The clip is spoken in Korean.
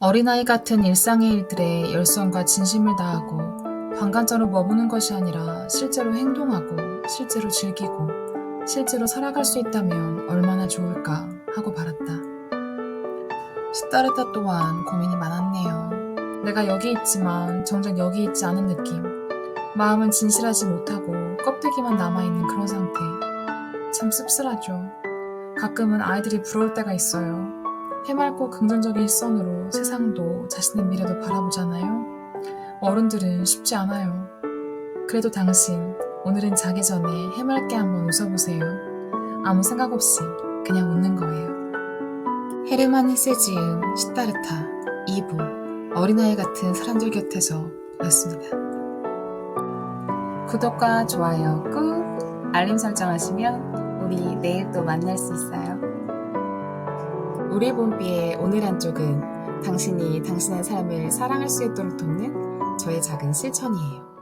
어린아이 같은 일상의 일들에 열성과 진심을 다하고 방관자로 머무는 것이 아니라 실제로 행동하고 실제로 즐기고 실제로 살아갈 수 있다면 얼마나 좋을까 하고 바랐다. 시다르타 또한 고민이 많았네요. 내가 여기 있지만 정작 여기 있지 않은 느낌. 마음은 진실하지 못하고 껍데기만 남아있는 그런 상태. 참 씁쓸하죠. 가끔은 아이들이 부러울 때가 있어요. 해맑고 긍정적인 시선으로 세상도 자신의 미래도 바라보잖아요. 어른들은 쉽지 않아요. 그래도 당신, 오늘은 자기 전에 해맑게 한번 웃어보세요. 아무 생각 없이 그냥 웃는 거예요. 헤르만 헤세 지음 시타르타 2부 어린아이 같은 사람들 곁에서 였습니다. 구독과 좋아요 꾹 알림 설정하시면 우리 내일 또 만날 수 있어요. 우리 봄비의 오늘 한쪽은 당신이 당신의 삶을 사랑할 수 있도록 돕는 저의 작은 실천이에요.